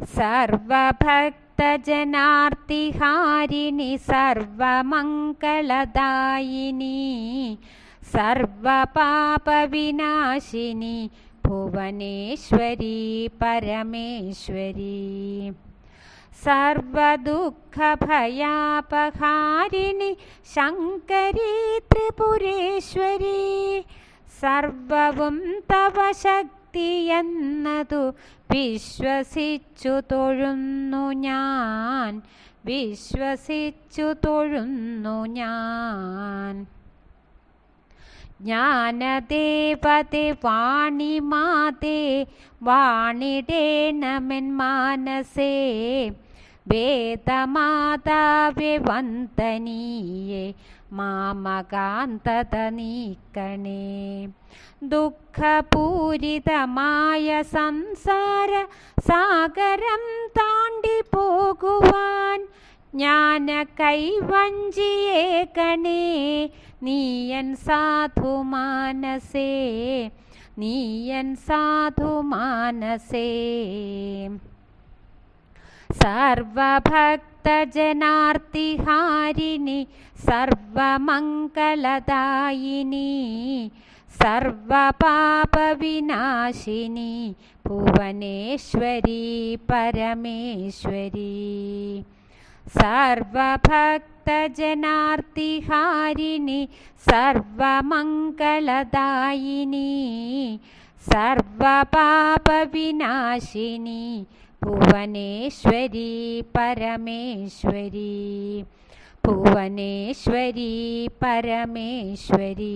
सर्वभक्तजनार्तिहारिणि सर्वमङ्गलदायिनी सर्वपापविनाशिनि भुवनेश्वरी परमेश्वरी सर्वदुःखभयापहारिणि शङ्करी त्रिपुरेश्वरी सर्वं तव शक्तियन् ശക്തിയെന്നതു വിശ്വസിച്ചു തൊഴുന്നു ഞാൻ. വിശ്വസിച്ചു തൊഴുന്നു ഞാൻ. ജ്ഞാനദേവതെ വാണിമാതേ വാണിടേണമെൻ മാനസേ. വേദമാതാവെ വന്ദനീയേ മാമകാന്തത നീക്കണേ ദുഃഖപൂരിതമായ സംസാര സാഗരം താണ്ടി പോകുവാൻ ജ്ഞാന കൈവഞ്ചിയേക്കണേ നീയൻ സാധു മാനസേ നീയൻ സാധു മാനസേ सर्वभक्तजनार्तिहारिणि सर्वमङ्कलदायिनी सर्वपापविनाशिनि भुवनेश्वरी परमेश्वरी सर्वभक्तजनार्तिहारिणि सर्वमङ्गलदायिनी सर्वपापविनाशिनी भुवनेश्वरी परमेश्वरी भुवनेश्वरी परमेश्वरी।